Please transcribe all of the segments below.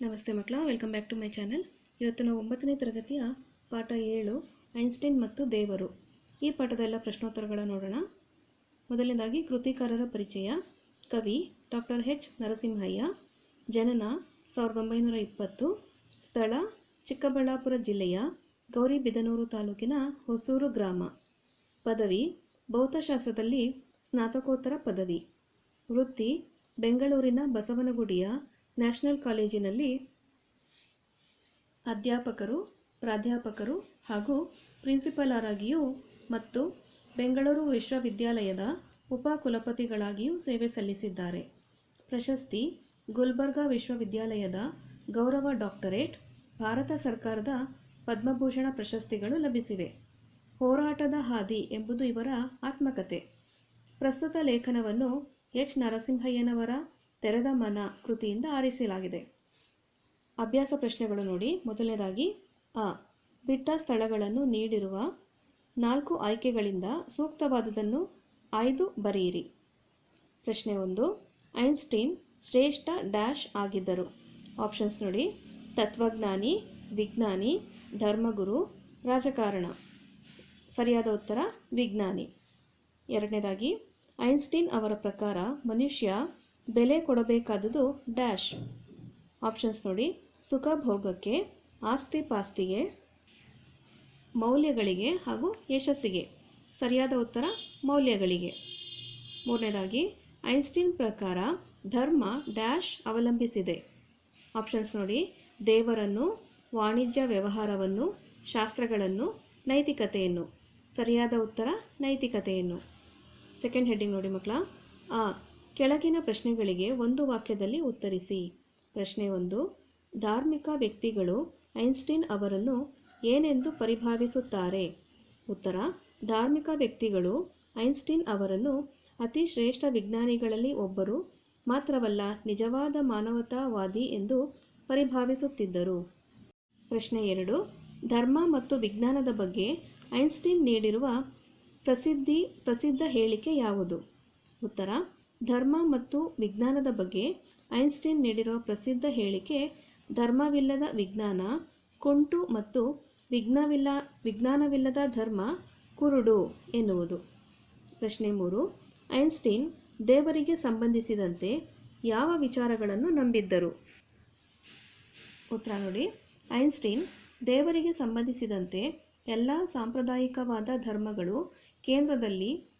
ನಮಸ್ತೆ ಮಕ್ಕಳ welcome back to my channel ಇವತ್ತು ನಾವು ಒಂಬತ್ತನೇ ತರಗತಿಯ ಪಾಠ ಏಳು, ಐನ್ಸ್ಟೈನ್ ಮತ್ತು ದೇವರು. ಈ ಪಾಠದ ಎಲ್ಲ ಪ್ರಶ್ನೋತ್ತರಗಳ ನೋಡೋಣ. ಮೊದಲನೇದಾಗಿ, ಕೃತಿಕಾರರ ಪರಿಚಯ. ಕವಿ ಡಾಕ್ಟರ್ ಎಚ್. ನರಸಿಂಹಯ್ಯ. ಜನನ ಸಾವಿರದ ಒಂಬೈನೂರ ಇಪ್ಪತ್ತು. ಸ್ಥಳ ಚಿಕ್ಕಬಳ್ಳಾಪುರ ಜಿಲ್ಲೆಯ ಗೌರಿಬಿದನೂರು ತಾಲೂಕಿನ ಹೊಸೂರು ಗ್ರಾಮ. ಪದವಿ, ಭೌತಶಾಸ್ತ್ರದಲ್ಲಿ ಸ್ನಾತಕೋತ್ತರ ಪದವಿ. ವೃತ್ತಿ, ಬೆಂಗಳೂರಿನ ಬಸವನಗುಡಿಯ ನ್ಯಾಷನಲ್ ಕಾಲೇಜಿನಲ್ಲಿ ಅಧ್ಯಾಪಕರು, ಪ್ರಾಧ್ಯಾಪಕರು ಹಾಗೂ ಪ್ರಿನ್ಸಿಪಲರಾಗಿಯೂ ಮತ್ತು ಬೆಂಗಳೂರು ವಿಶ್ವವಿದ್ಯಾಲಯದ ಉಪಕುಲಪತಿಗಳಾಗಿಯೂ ಸೇವೆ ಸಲ್ಲಿಸಿದ್ದಾರೆ. ಪ್ರಶಸ್ತಿ ಗುಲ್ಬರ್ಗಾ ವಿಶ್ವವಿದ್ಯಾಲಯದ ಗೌರವ ಡಾಕ್ಟರೇಟ್, ಭಾರತ ಸರ್ಕಾರದ ಪದ್ಮಭೂಷಣ ಪ್ರಶಸ್ತಿಗಳು ಲಭಿಸಿವೆ. ಹೋರಾಟದ ಹಾದಿ ಎಂಬುದು ಇವರ ಆತ್ಮಕತೆ. ಪ್ರಸ್ತುತ ಲೇಖನವನ್ನು ಎಚ್ ನರಸಿಂಹಯ್ಯನವರ ತೆರೆದ ಮನ ಕೃತಿಯಿಂದ ಆರಿಸಲಾಗಿದೆ. ಅಭ್ಯಾಸ ಪ್ರಶ್ನೆಗಳು ನೋಡಿ. ಮೊದಲನೇದಾಗಿ, ಅ. ಬಿಟ್ಟ ಸ್ಥಳಗಳನ್ನು ನೀಡಿರುವ ನಾಲ್ಕು ಆಯ್ಕೆಗಳಿಂದ ಸೂಕ್ತವಾದುದನ್ನು ಆಯ್ದು ಬರೆಯಿರಿ. ಪ್ರಶ್ನೆ ಒಂದು. ಐನ್ಸ್ಟೀನ್ ಶ್ರೇಷ್ಠ ಡ್ಯಾಶ್ ಆಗಿದ್ದರು. ಆಪ್ಷನ್ಸ್ ನೋಡಿ. ತತ್ವಜ್ಞಾನಿ, ವಿಜ್ಞಾನಿ, ಧರ್ಮಗುರು, ರಾಜಕಾರಣ. ಸರಿಯಾದ ಉತ್ತರ, ವಿಜ್ಞಾನಿ. ಎರಡನೇದಾಗಿ, ಐನ್ಸ್ಟೀನ್ ಅವರ ಪ್ರಕಾರ ಮನುಷ್ಯ ಬೆಲೆ ಕೊಡಬೇಕಾದುದು ಡ್ಯಾಶ್. ಆಪ್ಷನ್ಸ್ ನೋಡಿ. ಸುಖ ಭೋಗಕ್ಕೆ, ಆಸ್ತಿ ಪಾಸ್ತಿಗೆ, ಮೌಲ್ಯಗಳಿಗೆ ಹಾಗೂ ಯಶಸ್ಸಿಗೆ. ಸರಿಯಾದ ಉತ್ತರ, ಮೌಲ್ಯಗಳಿಗೆ. ಮೂರನೇದಾಗಿ, ಐನ್ಸ್ಟೀನ್ ಪ್ರಕಾರ ಧರ್ಮ ಡ್ಯಾಶ್ ಅವಲಂಬಿಸಿದೆ. ಆಪ್ಷನ್ಸ್ ನೋಡಿ. ದೇವರನ್ನು, ವಾಣಿಜ್ಯ ವ್ಯವಹಾರವನ್ನು, ಶಾಸ್ತ್ರಗಳನ್ನು, ನೈತಿಕತೆಯನ್ನು. ಸರಿಯಾದ ಉತ್ತರ, ನೈತಿಕತೆಯನ್ನು. ಸೆಕೆಂಡ್ ಹೆಡ್ಡಿಂಗ್ ನೋಡಿ ಮಕ್ಕಳ. ಆ ಕೆಳಗಿನ ಪ್ರಶ್ನೆಗಳಿಗೆ ಒಂದು ವಾಕ್ಯದಲ್ಲಿ ಉತ್ತರಿಸಿ. ಪ್ರಶ್ನೆ ಒಂದು, ಧಾರ್ಮಿಕ ವ್ಯಕ್ತಿಗಳು ಐನ್ಸ್ಟೀನ್ ಅವರನ್ನು ಏನೆಂದು ಪರಿಭಾವಿಸುತ್ತಾರೆ? ಉತ್ತರ, ಧಾರ್ಮಿಕ ವ್ಯಕ್ತಿಗಳು ಐನ್ಸ್ಟೀನ್ ಅವರನ್ನು ಅತಿ ಶ್ರೇಷ್ಠ ವಿಜ್ಞಾನಿಗಳಲ್ಲಿ ಒಬ್ಬರು, ಮಾತ್ರವಲ್ಲ ನಿಜವಾದ ಮಾನವತಾವಾದಿ ಎಂದು ಪರಿಭಾವಿಸುತ್ತಿದ್ದರು. ಪ್ರಶ್ನೆ ಎರಡು, ಧರ್ಮ ಮತ್ತು ವಿಜ್ಞಾನದ ಬಗ್ಗೆ ಐನ್ಸ್ಟೀನ್ ನೀಡಿರುವ ಪ್ರಸಿದ್ಧಿ, ಪ್ರಸಿದ್ಧ ಹೇಳಿಕೆ ಯಾವುದು? ಉತ್ತರ ಧರ್ಮ ಮತ್ತು ವಿಜ್ಞಾನದ ಬಗ್ಗೆ ಐನ್ಸ್ಟೈನ್ ನೀಡಿರುವ ಪ್ರಸಿದ್ಧ ಹೇಳಿಕೆ, ಧರ್ಮವಿಲ್ಲದ ವಿಜ್ಞಾನ, ಕುಂಟು ಮತ್ತು ವಿಜ್ಞಾವಿಲ್ಲ, ವಿಜ್ಞಾನವಿಲ್ಲದ ಧರ್ಮ, ಕುರುಡು ಎನ್ನುವುದು. ಪ್ರಶ್ನೆ ಮೂರು, ಐನ್ಸ್ಟೀನ್ ದೇವರಿಗೆ ಸಂಬಂಧಿಸಿದಂತೆ ಯಾವ ವಿಚಾರಗಳನ್ನು ನಂಬಿದ್ದರು? ಉತ್ತರ ನೋಡಿ, ಐನ್ಸ್ಟೀನ್ ದೇವರಿಗೆ ಸಂಬಂಧಿಸಿದಂತೆ ಎಲ್ಲ ಸಾಂಪ್ರದಾಯಿಕವಾದ ಧರ್ಮಗಳು ಕೇಂದ್ರದಲ್ಲಿ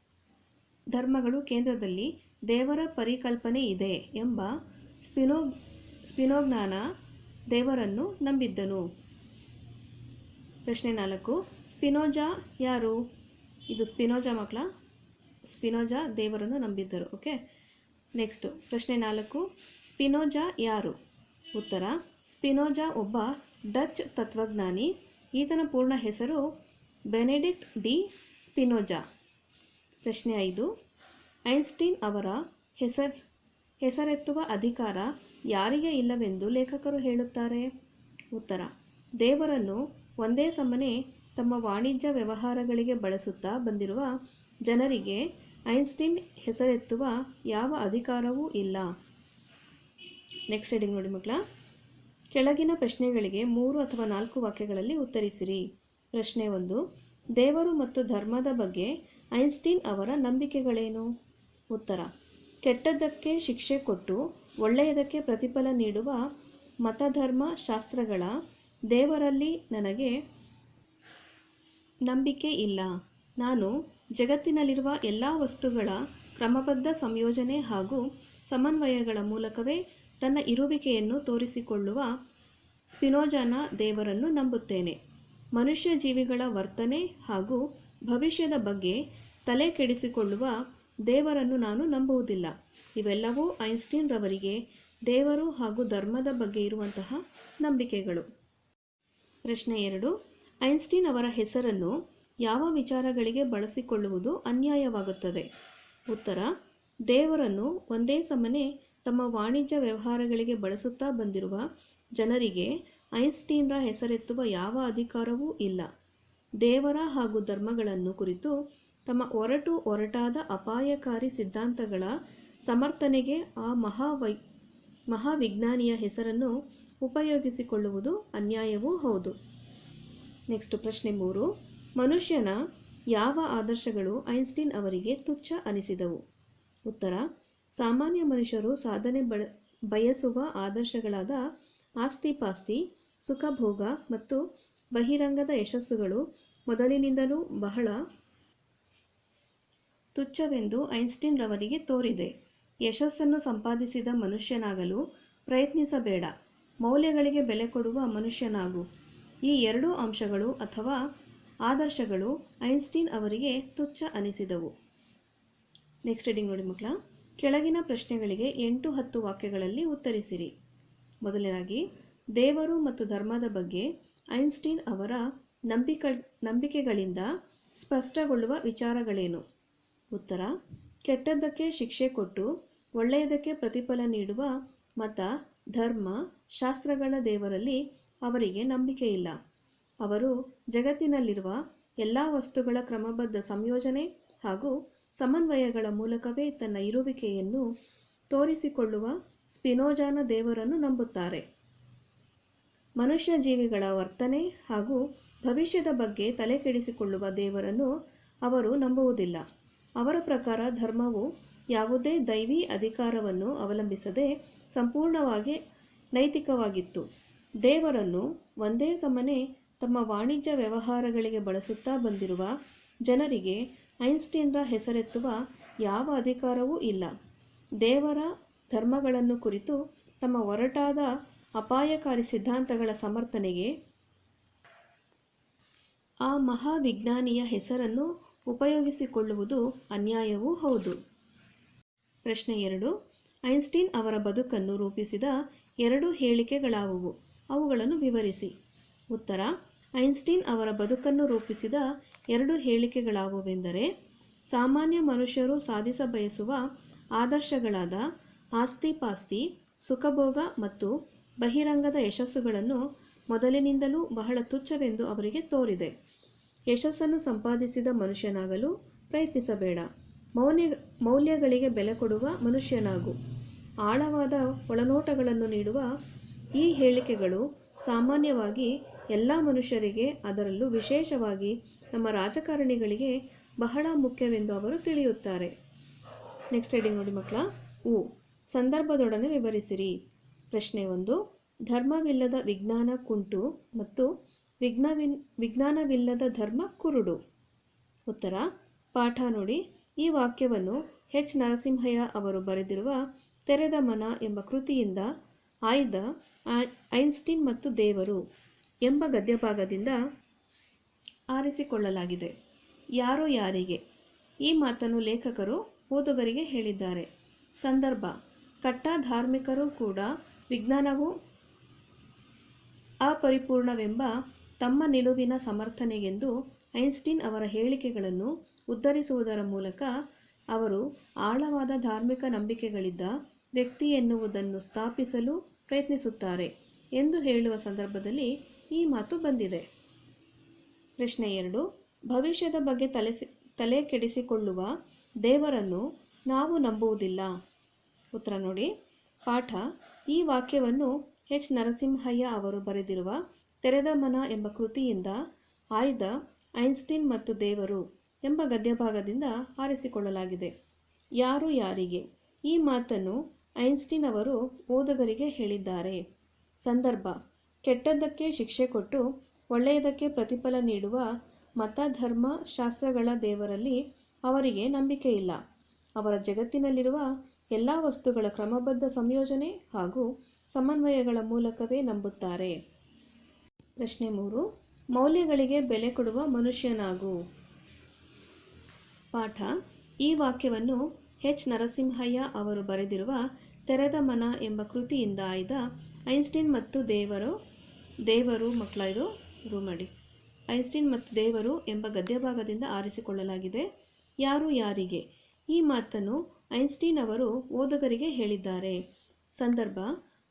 ಧರ್ಮಗಳು ಕೇಂದ್ರದಲ್ಲಿ ದೇವರ ಪರಿಕಲ್ಪನೆ ಇದೆ ಎಂಬ ಸ್ಪಿನೋ ಸ್ಪಿನೋಜ್ಞಾನ ದೇವರನ್ನು ನಂಬಿದ್ದನು. ಪ್ರಶ್ನೆ ನಾಲ್ಕು, ಸ್ಪಿನೋಜಾ ಯಾರು? ಇದು ಸ್ಪಿನೋಜಾ ಮಕ್ಕಳ, ಸ್ಪಿನೋಜಾ ದೇವರನ್ನು ನಂಬಿದ್ದರು. ಓಕೆ? ನೆಕ್ಸ್ಟು, ಪ್ರಶ್ನೆ ನಾಲ್ಕು, ಸ್ಪಿನೋಜಾ ಯಾರು? ಉತ್ತರ, ಸ್ಪಿನೋಜಾ ಒಬ್ಬ ಡಚ್ ತತ್ವಜ್ಞಾನಿ. ಈತನ ಪೂರ್ಣ ಹೆಸರು ಬೆನೆಡಿಕ್ಟ್ ಡಿ ಸ್ಪಿನೋಜಾ. ಪ್ರಶ್ನೆ ಐದು ಐನ್ಸ್ಟೀನ್ ಅವರ ಹೆಸರ್, ಹೆಸರೆತ್ತುವ ಅಧಿಕಾರ ಯಾರಿಗೆ ಇಲ್ಲವೆಂದು ಲೇಖಕರು ಹೇಳುತ್ತಾರೆ. ಉತ್ತರ, ದೇವರನ್ನು ಒಂದೇ ಸಮನೆ ತಮ್ಮ ವಾಣಿಜ್ಯ ವ್ಯವಹಾರಗಳಿಗೆ ಬಳಸುತ್ತಾ ಬಂದಿರುವ ಜನರಿಗೆ ಐನ್ಸ್ಟೀನ್ ಹೆಸರೆತ್ತುವ ಯಾವ ಅಧಿಕಾರವೂ ಇಲ್ಲ. ನೆಕ್ಸ್ಟ್ ಹೆಡಿಂಗ್ ನೋಡಿ ಮಕ್ಕಳ, ಕೆಳಗಿನ ಪ್ರಶ್ನೆಗಳಿಗೆ ಮೂರು ಅಥವಾ ನಾಲ್ಕು ವಾಕ್ಯಗಳಲ್ಲಿ ಉತ್ತರಿಸಿರಿ. ಪ್ರಶ್ನೆ ಒಂದು, ದೇವರು ಮತ್ತು ಧರ್ಮದ ಬಗ್ಗೆ ಐನ್ಸ್ಟೀನ್ ಅವರ ನಂಬಿಕೆಗಳೇನು? ಉತ್ತರ. ಕೆಟ್ಟದ್ದಕ್ಕೆ ಶಿಕ್ಷೆ ಕೊಟ್ಟು ಒಳ್ಳೆಯದಕ್ಕೆ ಪ್ರತಿಫಲ ನೀಡುವ ಮತಧರ್ಮ ಶಾಸ್ತ್ರಗಳ ದೇವರಲ್ಲಿ ನನಗೆ ನಂಬಿಕೆ ಇಲ್ಲ. ನಾನು ಜಗತ್ತಿನಲ್ಲಿರುವ ಎಲ್ಲ ವಸ್ತುಗಳ ಕ್ರಮಬದ್ಧ ಸಂಯೋಜನೆ ಹಾಗೂ ಸಮನ್ವಯಗಳ ಮೂಲಕವೇ ತನ್ನ ಇರುವಿಕೆಯನ್ನು ತೋರಿಸಿಕೊಳ್ಳುವ ಸ್ಪಿನೋಜಾನ ದೇವರನ್ನು ನಂಬುತ್ತೇನೆ. ಮನುಷ್ಯ ಜೀವಿಗಳ ವರ್ತನೆ ಹಾಗೂ ಭವಿಷ್ಯದ ಬಗ್ಗೆ ತಲೆ ಕೆಡಿಸಿಕೊಳ್ಳುವ ದೇವರನ್ನು ನಾನು ನಂಬುವುದಿಲ್ಲ. ಇವೆಲ್ಲವೂ ಐನ್ಸ್ಟೀನ್ ರವರಿಗೆ ದೇವರು ಹಾಗೂ ಧರ್ಮದ ಬಗ್ಗೆ ಇರುವಂತಹ ನಂಬಿಕೆಗಳು. ಪ್ರಶ್ನೆ ಎರಡು, ಐನ್ಸ್ಟೀನ್ ಅವರ ಹೆಸರನ್ನು ಯಾವ ವಿಚಾರಗಳಿಗೆ ಬಳಸಿಕೊಳ್ಳುವುದು ಅನ್ಯಾಯವಾಗುತ್ತದೆ? ಉತ್ತರ, ದೇವರನ್ನು ಒಂದೇ ಸಮನೆ ತಮ್ಮ ವಾಣಿಜ್ಯ ವ್ಯವಹಾರಗಳಿಗೆ ಬಳಸುತ್ತಾ ಬಂದಿರುವ ಜನರಿಗೆ ಐನ್ಸ್ಟೀನ್ರ ಹೆಸರೆತ್ತುವ ಯಾವ ಅಧಿಕಾರವೂ ಇಲ್ಲ. ದೇವರ ಹಾಗೂ ಧರ್ಮಗಳನ್ನು ಕುರಿತು ತಮ್ಮ ಒರಟು ಒರಟಾದ ಅಪಾಯಕಾರಿ ಸಿದ್ಧಾಂತಗಳ ಸಮರ್ಥನೆಗೆ ಆ ಮಹಾವೈ ಮಹಾವಿಜ್ಞಾನಿಯ ಹೆಸರನ್ನು ಉಪಯೋಗಿಸಿಕೊಳ್ಳುವುದು ಅನ್ಯಾಯವೂ ಹೌದು. ನೆಕ್ಸ್ಟ್ ಪ್ರಶ್ನೆ ಮೂರು. ಮನುಷ್ಯನ ಯಾವ ಆದರ್ಶಗಳು ಐನ್ಸ್ಟೀನ್ ಅವರಿಗೆ ತುಚ್ಛ ಅನಿಸಿದವು? ಉತ್ತರ. ಸಾಮಾನ್ಯ ಮನುಷ್ಯರು ಸಾಧನೆ ಬಳ, ಬಯಸುವ ಆದರ್ಶಗಳಾದ ಆಸ್ತಿಪಾಸ್ತಿ, ಸುಖಭೋಗ ಮತ್ತು ಬಹಿರಂಗದ ಯಶಸ್ಸುಗಳು ಮೊದಲಿನಿಂದಲೂ ಬಹಳ ತುಚ್ಛವೆಂದು ಐನ್ಸ್ಟೀನ್ ರವರಿಗೆ ತೋರಿದೆ. ಯಶಸ್ಸನ್ನು ಸಂಪಾದಿಸಿದ ಮನುಷ್ಯನಾಗಲು ಪ್ರಯತ್ನಿಸಬೇಡ. ಮೌಲ್ಯಗಳಿಗೆ ಬೆಲೆ ಕೊಡುವ ಮನುಷ್ಯನಾಗು. ಈ ಎರಡೂ ಅಂಶಗಳು ಅಥವಾ ಆದರ್ಶಗಳು ಐನ್ಸ್ಟೀನ್ ಅವರಿಗೆ ತುಚ್ಛ ಅನಿಸಿದವು. ನೆಕ್ಸ್ಟ್ ರೀಡಿಂಗ್ ನೋಡಿ ಮಕ್ಕಳ. ಕೆಳಗಿನ ಪ್ರಶ್ನೆಗಳಿಗೆ ಎಂಟು ಹತ್ತು ವಾಕ್ಯಗಳಲ್ಲಿ ಉತ್ತರಿಸಿರಿ. ಮೊದಲನೇದಾಗಿ, ದೇವರು ಮತ್ತು ಧರ್ಮದ ಬಗ್ಗೆ ಐನ್ಸ್ಟೀನ್ ಅವರ ನಂಬಿಕ ನಂಬಿಕೆಗಳಿಂದ ಸ್ಪಷ್ಟಗೊಳ್ಳುವ ವಿಚಾರಗಳೇನು? ಉತ್ತರ, ಕೆಟ್ಟದ್ದಕ್ಕೆ ಶಿಕ್ಷೆ ಕೊಟ್ಟು, ಒಳ್ಳೆಯದಕ್ಕೆ ಪ್ರತಿಫಲ ನೀಡುವ ಮತ, ಧರ್ಮ, ಶಾಸ್ತ್ರಗಳ ದೇವರಲ್ಲಿ ಅವರಿಗೆ ನಂಬಿಕೆ ಇಲ್ಲ. ಅವರು ಜಗತ್ತಿನಲ್ಲಿರುವ ಎಲ್ಲ ವಸ್ತುಗಳ ಕ್ರಮಬದ್ಧ ಸಂಯೋಜನೆ ಹಾಗೂ ಸಮನ್ವಯಗಳ ಮೂಲಕವೇ ತನ್ನ ಇರುವಿಕೆಯನ್ನು ತೋರಿಸಿಕೊಳ್ಳುವ ಸ್ಪಿನೋಜಾನ ದೇವರನ್ನು ನಂಬುತ್ತಾರೆ. ಮನುಷ್ಯ ಜೀವಿಗಳ ವರ್ತನೆ ಹಾಗೂ ಭವಿಷ್ಯದ ಬಗ್ಗೆ ತಲೆಕೆಡಿಸಿಕೊಳ್ಳುವ ದೇವರನ್ನು ಅವರು ನಂಬುವುದಿಲ್ಲ. ಅವರ ಪ್ರಕಾರ ಧರ್ಮವು ಯಾವುದೇ ದೈವಿ ಅಧಿಕಾರವನ್ನು ಅವಲಂಬಿಸದೆ ಸಂಪೂರ್ಣವಾಗಿ ನೈತಿಕವಾಗಿತ್ತು. ದೇವರನ್ನು ಒಂದೇ ಸಮನೆ ತಮ್ಮ ವಾಣಿಜ್ಯ ವ್ಯವಹಾರಗಳಿಗೆ ಬಳಸುತ್ತಾ ಬಂದಿರುವ ಜನರಿಗೆ ಐನ್ಸ್ಟೀನ್ರ ಹೆಸರೆತ್ತುವ ಯಾವ ಅಧಿಕಾರವೂ ಇಲ್ಲ. ದೇವರ ಧರ್ಮಗಳನ್ನು ಕುರಿತು ತಮ್ಮ ಒರಟಾದ ಅಪಾಯಕಾರಿ ಸಿದ್ಧಾಂತಗಳ ಸಮರ್ಥನೆಗೆ ಆ ಮಹಾವಿಜ್ಞಾನಿಯ ಹೆಸರನ್ನು ಉಪಯೋಗಿಸಿಕೊಳ್ಳುವುದು ಅನ್ಯಾಯವೂ ಹೌದು. ಪ್ರಶ್ನೆ ಎರಡು. ಐನ್ಸ್ಟೀನ್ ಅವರ ಬದುಕನ್ನು ರೂಪಿಸಿದ ಎರಡು ಹೇಳಿಕೆಗಳಾವುವು? ಅವುಗಳನ್ನು ವಿವರಿಸಿ. ಉತ್ತರ. ಐನ್ಸ್ಟೀನ್ ಅವರ ಬದುಕನ್ನು ರೂಪಿಸಿದ ಎರಡು ಹೇಳಿಕೆಗಳಾವುವೆಂದರೆ, ಸಾಮಾನ್ಯ ಮನುಷ್ಯರು ಸಾಧಿಸಬಯಸುವ ಆದರ್ಶಗಳಾದ ಆಸ್ತಿಪಾಸ್ತಿ, ಸುಖಭೋಗ ಮತ್ತು ಬಹಿರಂಗದ ಯಶಸ್ಸುಗಳನ್ನು ಮೊದಲಿನಿಂದಲೂ ಬಹಳ ತುಚ್ಛವೆಂದು ಅವರಿಗೆ ತೋರಿದೆ. ಯಶಸ್ಸನ್ನು ಸಂಪಾದಿಸಿದ ಮನುಷ್ಯನಾಗಲು ಪ್ರಯತ್ನಿಸಬೇಡ. ಮೌಲ್ಯ ಮೌಲ್ಯಗಳಿಗೆ ಬೆಲೆ ಕೊಡುವ ಮನುಷ್ಯನಾಗು. ಆಳವಾದ ಒಳನೋಟಗಳನ್ನು ನೀಡುವ ಈ ಹೇಳಿಕೆಗಳು ಸಾಮಾನ್ಯವಾಗಿ ಎಲ್ಲ ಮನುಷ್ಯರಿಗೆ, ಅದರಲ್ಲೂ ವಿಶೇಷವಾಗಿ ನಮ್ಮ ರಾಜಕಾರಣಿಗಳಿಗೆ ಬಹಳ ಮುಖ್ಯವೆಂದು ಅವರು ತಿಳಿಯುತ್ತಾರೆ. ನೆಕ್ಸ್ಟ್ ರೀಡಿಂಗ್ ನೋಡಿ ಮಕ್ಕಳ, ಉ. ಸಂದರ್ಭದೊಡನೆ ವಿವರಿಸಿರಿ. ಪ್ರಶ್ನೆ ಒಂದು, ಧರ್ಮವಿಲ್ಲದ ವಿಜ್ಞಾನ ಕುಂಟು ಮತ್ತು ವಿಜ್ಞಾವಿನ್, ವಿಜ್ಞಾನವಿಲ್ಲದ ಧರ್ಮ ಕುರುಡು. ಉತ್ತರ, ಪಾಠ ನೋಡಿ. ಈ ವಾಕ್ಯವನ್ನು ಹೆಚ್ ನರಸಿಂಹಯ್ಯ ಅವರು ಬರೆದಿರುವ ತೆರೆದ ಮನ ಎಂಬ ಕೃತಿಯಿಂದ ಆಯ್ದ ಐನ್ಸ್ಟೀನ್ ಮತ್ತು ದೇವರು ಎಂಬ ಗದ್ಯಭಾಗದಿಂದ ಆರಿಸಿಕೊಳ್ಳಲಾಗಿದೆ. ಯಾರು ಯಾರಿಗೆ? ಈ ಮಾತನ್ನು ಲೇಖಕರು, ಓದುಗರಿಗೆ ಹೇಳಿದ್ದಾರೆ. ಸಂದರ್ಭ ಕಟ್ಟ ಧಾರ್ಮಿಕರು ಕೂಡ ವಿಜ್ಞಾನವು ಅಪರಿಪೂರ್ಣವೆಂಬ ತಮ್ಮ ನಿಲುವಿನ ಸಮರ್ಥನೆಗೆಂದು ಐನ್ಸ್ಟೀನ್ ಅವರ ಹೇಳಿಕೆಗಳನ್ನು ಉದ್ಧರಿಸುವುದರ ಮೂಲಕ ಅವರು ಆಳವಾದ ಧಾರ್ಮಿಕ ನಂಬಿಕೆಗಳಿದ್ದ ವ್ಯಕ್ತಿ ಎನ್ನುವುದನ್ನು ಸ್ಥಾಪಿಸಲು ಪ್ರಯತ್ನಿಸುತ್ತಾರೆ ಎಂದು ಹೇಳುವ ಸಂದರ್ಭದಲ್ಲಿ ಈ ಮಾತು ಬಂದಿದೆ. ಪ್ರಶ್ನೆ ಎರಡು, ಭವಿಷ್ಯದ ಬಗ್ಗೆ ತಲೆಸಿ, ತಲೆ ಕೆಡಿಸಿಕೊಳ್ಳುವ ದೇವರನ್ನು ನಾವು ನಂಬುವುದಿಲ್ಲ. ಉತ್ತರ ನೋಡಿ, ಪಾಠ ಈ ವಾಕ್ಯವನ್ನು ಎಚ್ ನರಸಿಂಹಯ್ಯ ಅವರು ಬರೆದಿರುವ ತೆರೆದ ಮನ ಎಂಬ ಕೃತಿಯಿಂದ ಆಯ್ದ ಐನ್ಸ್ಟೀನ್ ಮತ್ತು ದೇವರು ಎಂಬ ಗದ್ಯಭಾಗದಿಂದ ಆರಿಸಿಕೊಳ್ಳಲಾಗಿದೆ. ಯಾರು ಯಾರಿಗೆ? ಈ ಮಾತನ್ನು ಐನ್ಸ್ಟೀನ್ ಅವರು ಓದುಗರಿಗೆ ಹೇಳಿದ್ದಾರೆ. ಸಂದರ್ಭ. ಕೆಟ್ಟದ್ದಕ್ಕೆ ಶಿಕ್ಷೆ ಕೊಟ್ಟು ಒಳ್ಳೆಯದಕ್ಕೆ ಪ್ರತಿಫಲ ನೀಡುವ ಮತ ಧರ್ಮ ಶಾಸ್ತ್ರಗಳ ದೇವರಲ್ಲಿ ಅವರಿಗೆ ನಂಬಿಕೆ ಇಲ್ಲ. ಅವರ ಜಗತ್ತಿನಲ್ಲಿರುವ ಎಲ್ಲ ವಸ್ತುಗಳ ಕ್ರಮಬದ್ಧ ಸಂಯೋಜನೆ ಹಾಗೂ ಸಮನ್ವಯಗಳ ಮೂಲಕವೇ ನಂಬುತ್ತಾರೆ. ಪ್ರಶ್ನೆ ಮೂರು. ಮೌಲ್ಯಗಳಿಗೆ ಬೆಲೆ ಕೊಡುವ ಮನುಷ್ಯನಾಗು. ಪಾಠ. ಈ ವಾಕ್ಯವನ್ನು ಎಚ್. ನರಸಿಂಹಯ್ಯ ಅವರು ಬರೆದಿರುವ ತೆರೆದ ಮನ ಎಂಬ ಕೃತಿಯಿಂದ ಆಯ್ದ ಐನ್ಸ್ಟೀನ್ ಮತ್ತು ದೇವರು ದೇವರು ಮಕ್ಕಳ ಇದು ರೂಮಡಿ ಐನ್ಸ್ಟೀನ್ ಮತ್ತು ದೇವರು ಎಂಬ ಗದ್ಯಭಾಗದಿಂದ ಆರಿಸಿಕೊಳ್ಳಲಾಗಿದೆ. ಯಾರು ಯಾರಿಗೆ? ಈ ಮಾತನ್ನು ಐನ್ಸ್ಟೀನ್ ಅವರು ಓದುಗರಿಗೆ ಹೇಳಿದ್ದಾರೆ. ಸಂದರ್ಭ.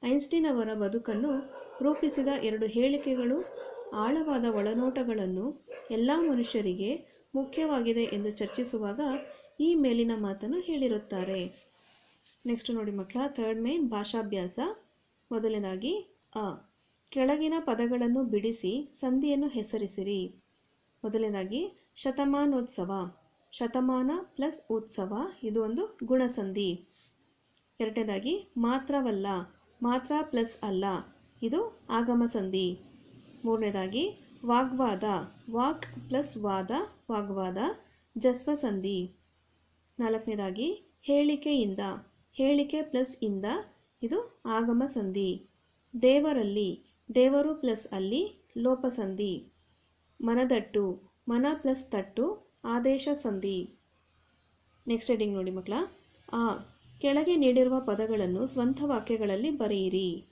ಐನ್ಸ್ಟೀನ್ ಅವರ ಬದುಕನ್ನು ರೂಪಿಸಿದ ಎರಡು ಹೇಳಿಕೆಗಳು ಆಳವಾದ ಒಳನೋಟಗಳನ್ನು ಎಲ್ಲ ಮನುಷ್ಯರಿಗೆ ಮುಖ್ಯವಾಗಿದೆ ಎಂದು ಚರ್ಚಿಸುವಾಗ ಈ ಮೇಲಿನ ಮಾತನ್ನು ಹೇಳಿರುತ್ತಾರೆ. ನೆಕ್ಸ್ಟ್ ನೋಡಿ ಮಕ್ಕಳ, ಥರ್ಡ್ ಮೇನ್ ಭಾಷಾಭ್ಯಾಸ. ಮೊದಲನೇದಾಗಿ, ಅ. ಕೆಳಗಿನ ಪದಗಳನ್ನು ಬಿಡಿಸಿ ಸಂಧಿಯನ್ನು ಹೆಸರಿಸಿರಿ. ಮೊದಲನೇದಾಗಿ, ಶತಮಾನೋತ್ಸವ. ಶತಮಾನ ಪ್ಲಸ್ ಉತ್ಸವ, ಇದು ಒಂದು ಗುಣಸಂಧಿ. ಎರಡನೇದಾಗಿ, ಮಾತ್ರವಲ್ಲ, ಮಾತ್ರ ಪ್ಲಸ್ ಅಲ್ಲ. ಇದು ಆಗಮ ಸಂಧಿ. ಮೂರನೇದಾಗಿ, ವಾಗ್ವಾದ. ವಾಕ್ ಪ್ಲಸ್ ವಾದ, ವಾಗ್ವಾದ. ಜಸ್ವ ಸಂಧಿ. ನಾಲ್ಕನೇದಾಗಿ, ಹೇಳಿಕೆಯಿಂದ. ಹೇಳಿಕೆ ಪ್ಲಸ್ ಇಂದ. ಇದು ಆಗಮ ಸಂಧಿ. ದೇವರಲ್ಲಿ. ದೇವರು ಪ್ಲಸ್ ಅಲ್ಲಿ ಲೋಪಸಂಧಿ ಮನದಟ್ಟು. ಮನ ಪ್ಲಸ್ ತಟ್ಟು, ಆದೇಶ ಸಂಧಿ. ನೆಕ್ಸ್ಟ್ ಹೆಡಿಂಗ್ ನೋಡಿ ಮಕ್ಕಳ. ಆ, ಕೆಳಗೆ ನೀಡಿರುವ ಪದಗಳನ್ನು ಸ್ವಂತ ವಾಕ್ಯಗಳಲ್ಲಿ ಬರೆಯಿರಿ.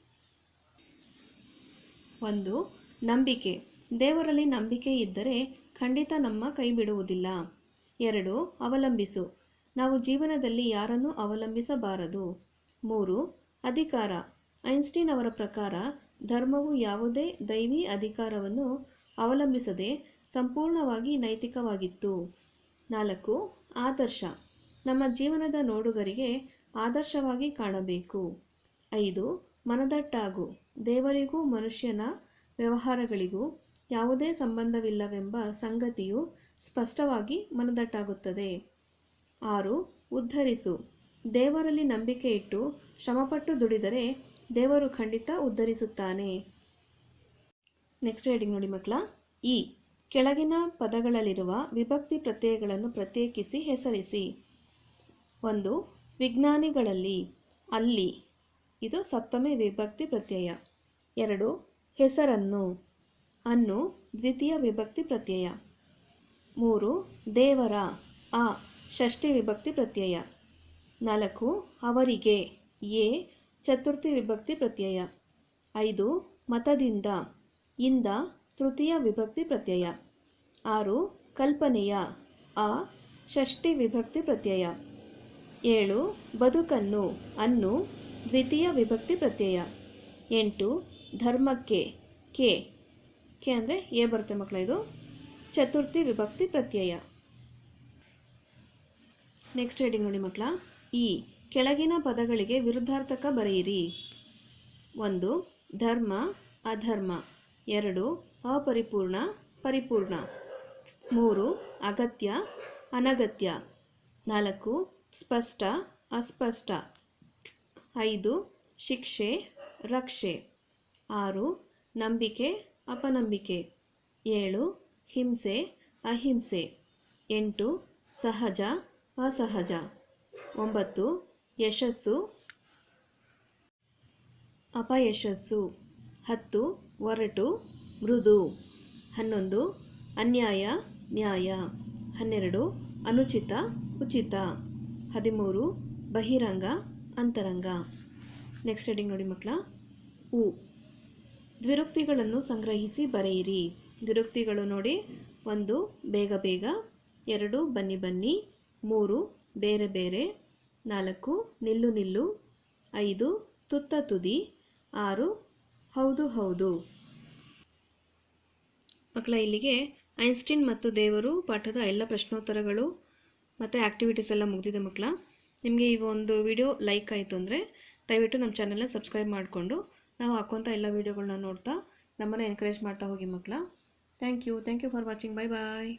ಒಂದು ನಂಬಿಕೆ. ದೇವರಲ್ಲಿ ನಂಬಿಕೆ ಇದ್ದರೆ ಖಂಡಿತ ನಮ್ಮ ಕೈ ಬಿಡುವುದಿಲ್ಲ ಎರಡು, ಅವಲಂಬಿಸು. ನಾವು ಜೀವನದಲ್ಲಿ ಯಾರನ್ನು ಅವಲಂಬಿಸಬಾರದು. ಮೂರು, ಅಧಿಕಾರ. ಐನ್ಸ್ಟೀನ್ ಅವರ ಪ್ರಕಾರ ಧರ್ಮವು ಯಾವುದೇ ದೈವಿ ಅಧಿಕಾರವನ್ನು ಅವಲಂಬಿಸದೆ ಸಂಪೂರ್ಣವಾಗಿ ನೈತಿಕವಾಗಿತ್ತು. ನಾಲ್ಕು, ಆದರ್ಶ. ನಮ್ಮ ಜೀವನದ ನೋಡುಗರಿಗೆ ಆದರ್ಶವಾಗಿ ಕಾಣಬೇಕು. ಐದು, ಮನದಟ್ಟಾಗು. ದೇವರಿಗೂ ಮನುಷ್ಯನ ವ್ಯವಹಾರಗಳಿಗೂ ಯಾವುದೇ ಸಂಬಂಧವಿಲ್ಲವೆಂಬ ಸಂಗತಿಯು ಸ್ಪಷ್ಟವಾಗಿ ಮನದಟ್ಟಾಗುತ್ತದೆ. ಆರು, ಉದ್ಧರಿಸು. ದೇವರಲ್ಲಿ ನಂಬಿಕೆ ಇಟ್ಟು ಶ್ರಮಪಟ್ಟು ದುಡಿದರೆ ದೇವರು ಖಂಡಿತ ಉದ್ಧರಿಸುತ್ತಾನೆ. ನೆಕ್ಸ್ಟ್ ಹೇಳಿ ನೋಡಿ ಮಕ್ಕಳ. ಈ ಕೆಳಗಿನ ಪದಗಳಲ್ಲಿರುವ ವಿಭಕ್ತಿ ಪ್ರತ್ಯಯಗಳನ್ನು ಪ್ರತ್ಯೇಕಿಸಿ ಹೆಸರಿಸಿ. ಒಂದು, ವಿಜ್ಞಾನಿಗಳಲ್ಲಿ, ಅಲ್ಲಿ ಇದು ಸಪ್ತಮಿ ವಿಭಕ್ತಿ ಪ್ರತ್ಯಯ. ಎರಡು, ಹೆಸರನ್ನು. ಅನ್ನು, ದ್ವಿತೀಯ ವಿಭಕ್ತಿ ಪ್ರತ್ಯಯ. ಮೂರು, ದೇವರ. ಆ, ಷಷ್ಠಿ ವಿಭಕ್ತಿ ಪ್ರತ್ಯಯ. ನಾಲ್ಕು, ಅವರಿಗೆ. ಎ, ಚತುರ್ಥಿ ವಿಭಕ್ತಿ ಪ್ರತ್ಯಯ. ಐದು, ಮತದಿಂದ. ಇಂದ, ತೃತೀಯ ವಿಭಕ್ತಿ ಪ್ರತ್ಯಯ. ಆರು, ಕಲ್ಪನೆಯ. ಆ, ಷಷ್ಠಿ ವಿಭಕ್ತಿ ಪ್ರತ್ಯಯ. ಏಳು, ಬದುಕನ್ನು. ಅನ್ನು ದ್ವಿತೀಯ ವಿಭಕ್ತಿ ಪ್ರತ್ಯಯ. ಎಂಟು, ಧರ್ಮಕ್ಕೆ, ಕೆ. ಕೆ ಅಂದರೆ ಎ ಬರುತ್ತೆ ಮಕ್ಕಳ ಇದು. ಚತುರ್ಥಿ ವಿಭಕ್ತಿ ಪ್ರತ್ಯಯ. ನೆಕ್ಸ್ಟ್ ಹೆಡಿಂಗ್ ನೋಡಿ ಮಕ್ಕಳ ಈ ಕೆಳಗಿನ ಪದಗಳಿಗೆ ವಿರುದ್ಧಾರ್ಥಕ ಬರೆಯಿರಿ. ಒಂದು, ಧರ್ಮ, ಅಧರ್ಮ. ಎರಡು, ಅಪರಿಪೂರ್ಣ, ಪರಿಪೂರ್ಣ. ಮೂರು, ಅಗತ್ಯ, ಅನಗತ್ಯ. ನಾಲ್ಕು, ಸ್ಪಷ್ಟ, ಅಸ್ಪಷ್ಟ. ಐದು, ಶಿಕ್ಷೆ, ರಕ್ಷೆ. ಆರು, ನಂಬಿಕೆ, ಅಪನಂಬಿಕೆ. ಏಳು, ಹಿಂಸೆ, ಅಹಿಂಸೆ. ಎಂಟು, ಸಹಜ, ಅಸಹಜ. ಒಂಬತ್ತು, ಯಶಸ್ಸು, ಅಪಯಶಸ್ಸು. ಹತ್ತು, ಒರಟು, ಮೃದು. ಹನ್ನೊಂದು, ಅನ್ಯಾಯ, ನ್ಯಾಯ. ಹನ್ನೆರಡು, ಅನುಚಿತ, ಉಚಿತ. ಹದಿಮೂರು, ಬಹಿರಂಗ ಅಂತರಂಗ. ನೆಕ್ಸ್ಟ್ ಹೆಡಿಂಗ್ ನೋಡಿ ಮಕ್ಕಳ ಉ. ದ್ವಿರುಕ್ತಿಗಳನ್ನು ಸಂಗ್ರಹಿಸಿ ಬರೆಯಿರಿ. ದ್ವಿರುಕ್ತಿಗಳು ನೋಡಿ, ಒಂದು, ಬೇಗ ಬೇಗ, ಎರಡು, ಬನ್ನಿ ಬನ್ನಿ, ಮೂರು, ಬೇರೆ ಬೇರೆ, ನಾಲ್ಕು, ನಿಲ್ಲು ನಿಲ್ಲು, ಐದು, ತುತ್ತ ತುದಿ, ಆರು, ಹೌದು ಹೌದು. ಮಕ್ಕಳ ಇಲ್ಲಿಗೆ ಐನ್ಸ್ಟೀನ್ ಮತ್ತು ದೇವರು ಪಾಠದ ಎಲ್ಲ ಪ್ರಶ್ನೋತ್ತರಗಳು ಮತ್ತು ಆ್ಯಕ್ಟಿವಿಟೀಸ್ ಎಲ್ಲ ಮುಗಿದಿದೆ ಮಕ್ಕಳ ನಿಮಗೆ ಈ ಒಂದು ವಿಡಿಯೋ ಲೈಕ್ ಆಯಿತು ಅಂದರೆ ದಯವಿಟ್ಟು ನಮ್ಮ ಚಾನಲ್ನ ಸಬ್ಸ್ಕ್ರೈಬ್ ಮಾಡಿಕೊಂಡು ನಾವು ಹಾಕುವಂಥ ಎಲ್ಲ ವೀಡಿಯೋಗಳನ್ನ ನೋಡ್ತಾ ನಮ್ಮನ್ನು ಎನ್ಕರೇಜ್ ಮಾಡ್ತಾ ಹೋಗಿ ಮಕ್ಕಳ. Thank you thank you for watching bye bye